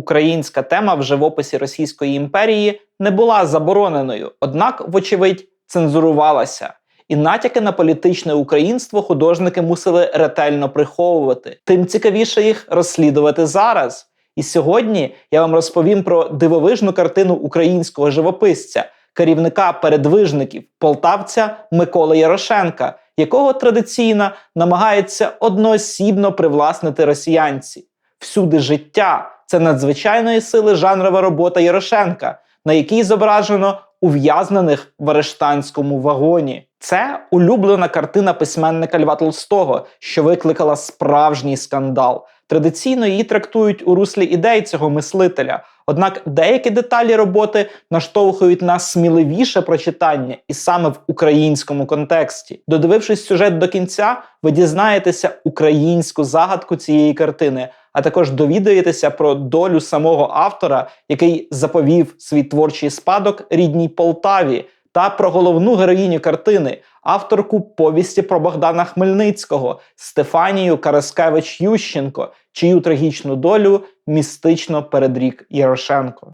українська тема в живописі Російської імперії не була забороненою, однак, вочевидь, цензурувалася. І натяки на політичне українство художники мусили ретельно приховувати. Тим цікавіше їх розслідувати зараз. І сьогодні я вам розповім про дивовижну картину українського живописця, керівника передвижників, полтавця Миколи Ярошенка, якого традиційно намагаються одноосібно привласнити росіянці. Всюди життя це надзвичайної сили жанрова робота Ярошенка, на якій зображено ув'язнених в арештанському вагоні. Це улюблена картина письменника Льва Толстого, що викликала справжній скандал. Традиційно її трактують у руслі ідей цього мислителя. Однак деякі деталі роботи наштовхують на сміливіше прочитання, і саме в українському контексті. Додивившись сюжет до кінця, ви дізнаєтеся українську загадку цієї картини, а також довідаєтеся про долю самого автора, який заповів свій творчий спадок рідній Полтаві, та про головну героїню картини, авторку повісті про Богдана Хмельницького Стефанію Караскевич Ющенко, чию трагічну долю містично передрік Ярошенко.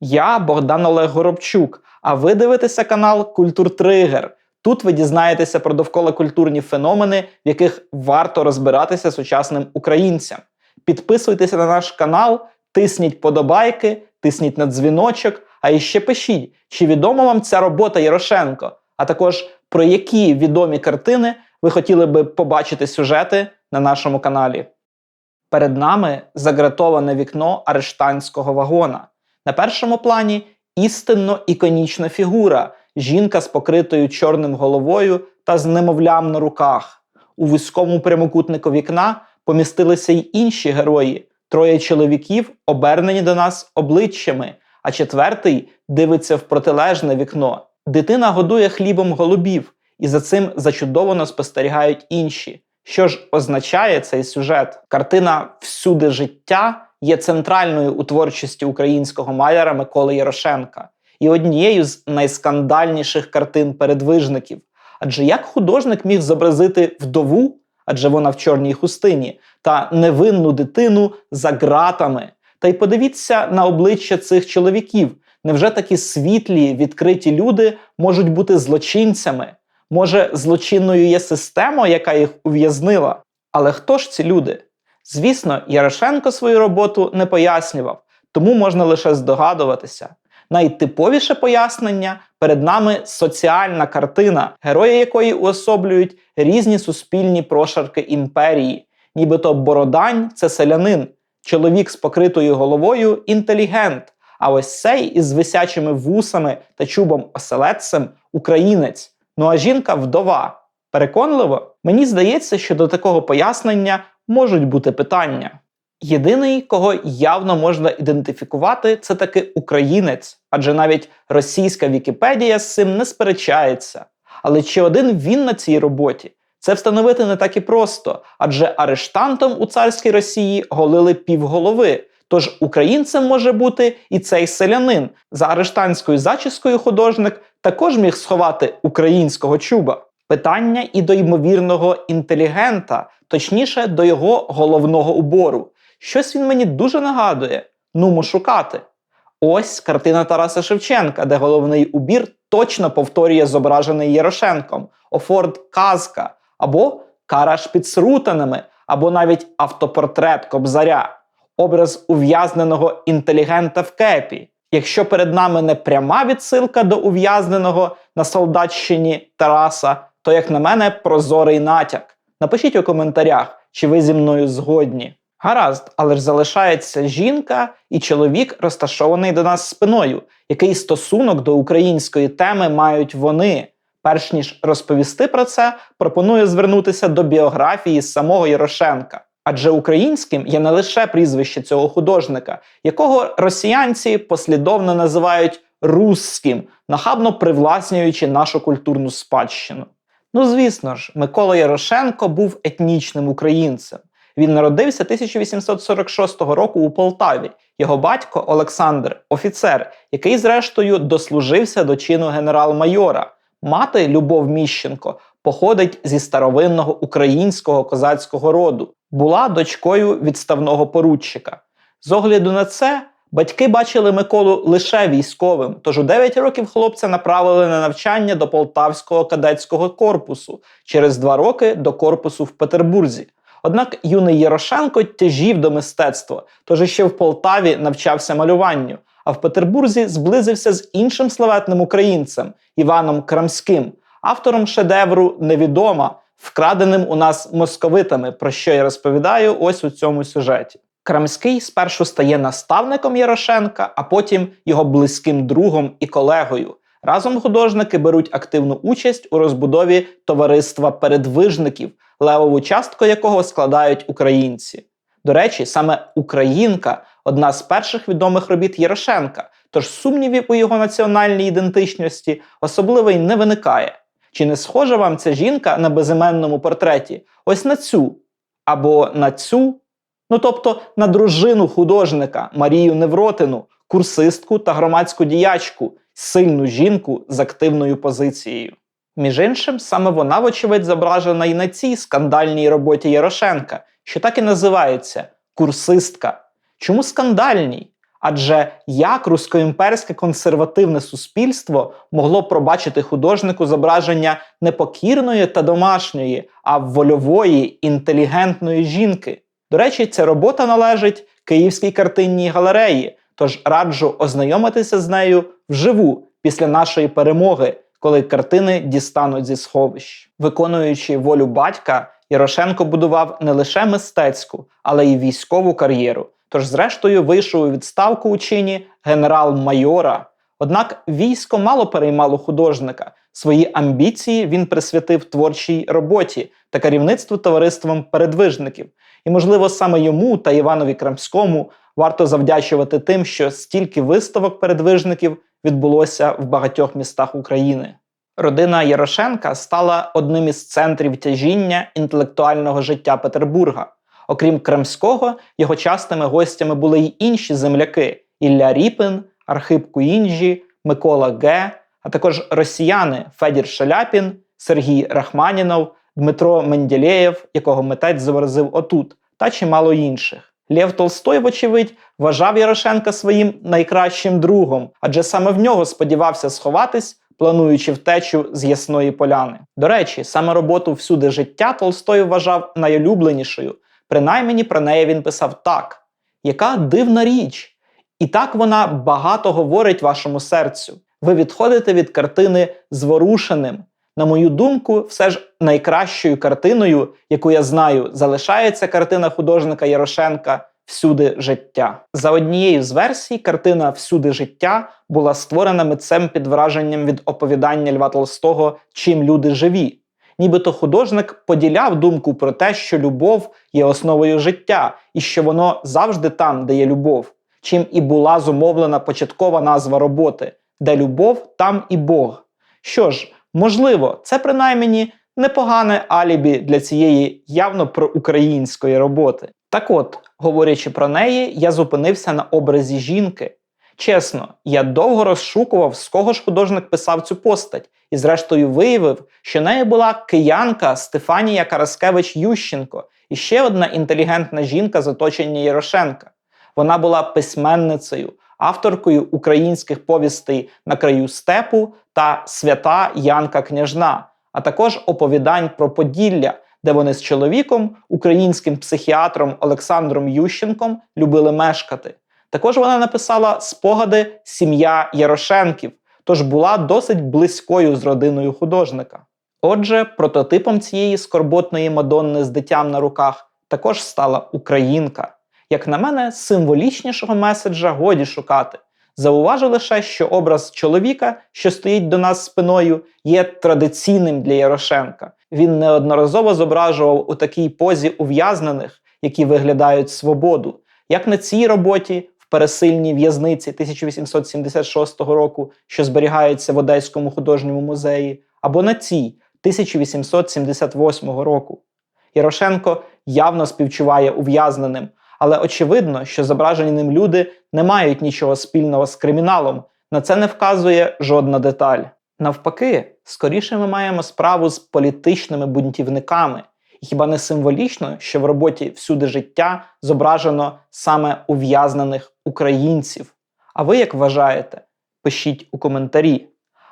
Я Богдан Олег Горобчук. А ви дивитеся канал Культур Тригер. Тут ви дізнаєтеся про довкола культурні феномени, в яких варто розбиратися сучасним українцям. Підписуйтеся на наш канал, тисніть подобайки, тисніть на дзвіночок, а іще пишіть, чи відома вам ця робота Ярошенко, а також про які відомі картини ви хотіли би побачити сюжети на нашому каналі. Перед нами загратоване вікно арештанського вагона. На першому плані істинно іконічна фігура жінка з покритою чорним головою та з немовлям на руках. У вузькому прямокутнику вікна помістилися й інші герої: троє чоловіків, обернені до нас обличчями, а четвертий дивиться в протилежне вікно. Дитина годує хлібом голубів, і за цим зачудовано спостерігають інші. Що ж означає цей сюжет? Картина Всюди життя є центральною у творчості українського маляра Миколи Ярошенка і однією з найскандальніших картин передвижників. Адже як художник міг зобразити вдову, адже вона в чорній хустині, та невинну дитину за ґратами? Та й подивіться на обличчя цих чоловіків. Невже такі світлі, відкриті люди можуть бути злочинцями? Може, злочинною є система, яка їх ув'язнила? Але хто ж ці люди? Звісно, Ярошенко свою роботу не пояснював, тому можна лише здогадуватися. Найтиповіше пояснення перед нами соціальна картина, герої якої уособлюють різні суспільні прошарки імперії, нібито Бородань це селянин, чоловік з покритою головою інтелігент. А ось цей із висячими вусами та чубом оселедцем українець. Ну а жінка вдова. Переконливо, мені здається, що до такого пояснення можуть бути питання. Єдиний, кого явно можна ідентифікувати, це таки українець, адже навіть російська Вікіпедія з цим не сперечається. Але чи один він на цій роботі? Це встановити не так і просто, адже арештантом у царській Росії голили півголови. Тож українцем може бути і цей селянин. За арештанською зачіскою художник також міг сховати українського чуба. Питання і до ймовірного інтелігента, точніше, до його головного убору. Щось він мені дуже нагадує. Нумо шукати. Ось картина Тараса Шевченка, де головний убір точно повторює зображений Ярошенком, Офорд Казка, або Караш під Срутанами, або навіть автопортрет Кобзаря, образ ув'язненого інтелігента в кепі. Якщо перед нами не пряма відсилка до ув'язненого на солдатщині Тараса, то, як на мене, прозорий натяк. Напишіть у коментарях, чи ви зі мною згодні. Гаразд, але ж залишається жінка і чоловік, розташований до нас спиною. Який стосунок до української теми мають вони? Перш ніж розповісти про це, пропоную звернутися до біографії самого Ярошенка. Адже українським є не лише прізвище цього художника, якого росіянці послідовно називають русським, нахабно привласнюючи нашу культурну спадщину. Ну, звісно ж, Микола Ярошенко був етнічним українцем. Він народився 1846 року у Полтаві. Його батько Олександр, офіцер, який, зрештою, дослужився до чину генерал-майора. Мати Любов Міщенко походить зі старовинного українського козацького роду, була дочкою відставного поручика. З огляду на це, батьки бачили Миколу лише військовим, тож у 9 років хлопця направили на навчання до Полтавського кадетського корпусу, через два роки до корпусу в Петербурзі. Однак юний Ярошенко тяжів до мистецтва, тож ще в Полтаві навчався малюванню, а в Петербурзі зблизився з іншим славетним українцем Іваном Крамським, автором шедевру Невідома, вкраденим у нас московитами, про що я розповідаю ось у цьому сюжеті. Крамський спершу стає наставником Ярошенка, а потім його близьким другом і колегою. Разом художники беруть активну участь у розбудові товариства передвижників, левову частку якого складають українці. До речі, саме Українка одна з перших відомих робіт Ярошенка, тож сумнівів у його національній ідентичності особливо й не виникає. Чи не схожа вам ця жінка на безіменному портреті? Ось на цю або на цю? Ну тобто на дружину художника Марію Невротину, курсистку та громадську діячку, сильну жінку з активною позицією. Між іншим, саме вона, вочевидь, зображена і на цій скандальній роботі Ярошенка, що так і називається курсистка. Чому скандальній? Адже як рускоімперське консервативне суспільство могло пробачити художнику зображення не покірної та домашньої, а вольової, інтелігентної жінки? До речі, ця робота належить Київській картинній галереї, тож раджу ознайомитися з нею вживу після нашої перемоги, коли картини дістануть зі сховищ. Виконуючи волю батька, Ярошенко будував не лише мистецьку, але й військову кар'єру. Тож, зрештою, вийшов у відставку у чині генерал-майора. Однак військо мало переймало художника. Свої амбіції він присвятив творчій роботі та керівництву товариством передвижників. І, можливо, саме йому та Іванові Крамському варто завдячувати тим, що стільки виставок передвижників відбулося в багатьох містах України. Родина Ярошенка стала одним із центрів тяжіння інтелектуального життя Петербурга. Окрім Кремського, його частими гостями були й інші земляки: Ілля Ріпин, Архип Куінджі, Микола Ге, а також росіяни Федір Шаляпін, Сергій Рахманінов, Дмитро Менділеєв, якого митець зобразив отут, та чимало інших. Лев Толстой, вочевидь, вважав Ярошенка своїм найкращим другом, адже саме в нього сподівався сховатись, плануючи втечу з ясної поляни. До речі, саме роботу всюди життя Толстой вважав найулюбленішою. Принаймні про неї він писав так: яка дивна річ! І так вона багато говорить вашому серцю. Ви відходите від картини зворушеним. На мою думку, все ж найкращою картиною, яку я знаю, залишається картина художника Ярошенка Всюди життя. За однією з версій, картина Всюди життя була створена митцем під враженням від оповідання Льва Толстого Чим люди живі. Нібито художник поділяв думку про те, що любов є основою життя, і що воно завжди там, де є любов, чим і була зумовлена початкова назва роботи, де любов, там і Бог. Що ж, можливо, це принаймні непогане алібі для цієї явно проукраїнської роботи. Так от, говорячи про неї, я зупинився на образі жінки. Чесно, я довго розшукував, з кого ж художник писав цю постать, і зрештою виявив, що нею була киянка Стефанія Караскевич Ющенко і ще одна інтелігентна жінка з оточення Ярошенка. Вона була письменницею, авторкою українських повістей на краю степу та свята Янка Княжна, а також оповідань про Поділля, де вони з чоловіком, українським психіатром Олександром Ющенком, любили мешкати. Також вона написала спогади Сім'я Ярошенків, тож була досить близькою з родиною художника. Отже, прототипом цієї скорботної мадонни з дитям на руках також стала Українка. Як на мене, символічнішого меседжа годі шукати. Зауважу лише, що образ чоловіка, що стоїть до нас спиною, є традиційним для Ярошенка. Він неодноразово зображував у такій позі ув'язнених, які виглядають свободу, як на цій роботі в пересильній в'язниці 1876 року, що зберігається в Одеському художньому музеї, або на цій 1878 року. Ярошенко явно співчуває ув'язненим, але очевидно, що зображені ним люди не мають нічого спільного з криміналом. На це не вказує жодна деталь. Навпаки, скоріше ми маємо справу з політичними бунтівниками. Хіба не символічно, що в роботі всюди життя зображено саме ув'язнених українців? А ви як вважаєте? Пишіть у коментарі.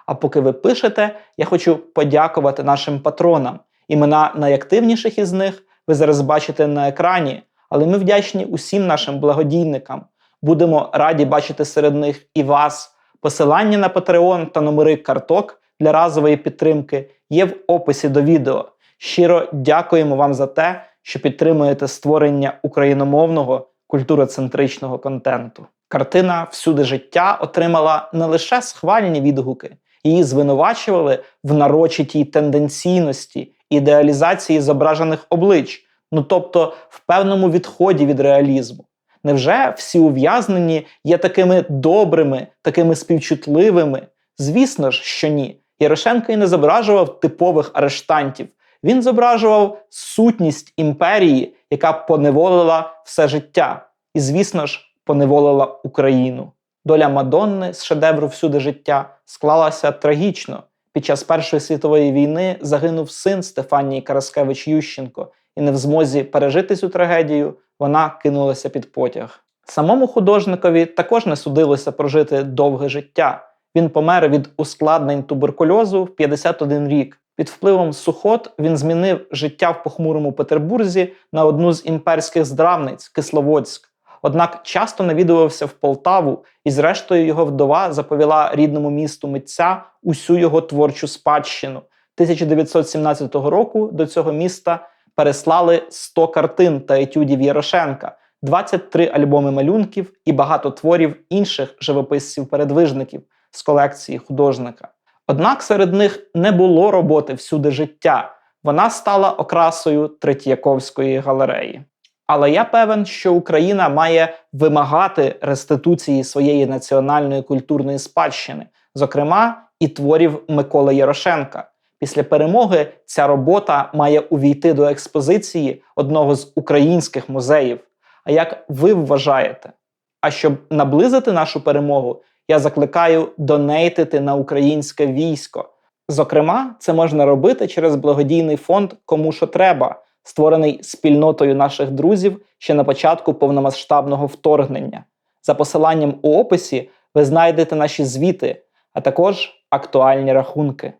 А поки ви пишете, я хочу подякувати нашим патронам. Імена найактивніших із них ви зараз бачите на екрані, але ми вдячні усім нашим благодійникам. Будемо раді бачити серед них і вас. Посилання на Patreon та номери карток для разової підтримки є в описі до відео. Щиро дякуємо вам за те, що підтримуєте створення україномовного культуроцентричного контенту. Картина Всюди життя отримала не лише схвальні відгуки, її звинувачували в нарочитій тенденційності, ідеалізації зображених облич, ну тобто в певному відході від реалізму. Невже всі ув'язнені є такими добрими, такими співчутливими? Звісно ж, що ні. Ярошенко і не зображував типових арештантів. Він зображував сутність імперії, яка поневолила все життя, і, звісно ж, поневолила Україну. Доля Мадонни з шедевру всюди життя склалася трагічно. Під час Першої світової війни загинув син Стефанії Караскевич Ющенко, і не в змозі пережити цю трагедію, вона кинулася під потяг. Самому художникові також не судилося прожити довге життя. Він помер від ускладнень туберкульозу в 51 рік. Під впливом сухот він змінив життя в похмурому Петербурзі на одну з імперських здравниць Кисловодськ. Однак часто навідувався в Полтаву, і, зрештою, його вдова заповіла рідному місту митця усю його творчу спадщину. 1917 року до цього міста переслали 100 картин та етюдів Ярошенка, 23 альбоми малюнків і багато творів інших живописців-передвижників з колекції художника. Однак серед них не було роботи всюди життя. Вона стала окрасою Третьяковської галереї. Але я певен, що Україна має вимагати реституції своєї національної культурної спадщини, зокрема і творів Миколи Ярошенка. Після перемоги ця робота має увійти до експозиції одного з українських музеїв. А як ви вважаєте? А щоб наблизити нашу перемогу, я закликаю донейтити на українське військо. Зокрема, це можна робити через благодійний фонд Кому що треба, створений спільнотою наших друзів ще на початку повномасштабного вторгнення. За посиланням у описі ви знайдете наші звіти, а також актуальні рахунки.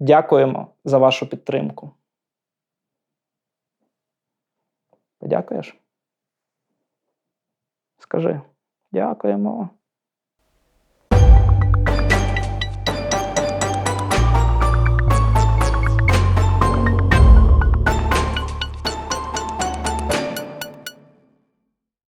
Дякуємо за вашу підтримку. Подякуєш? Скажи, дякуємо.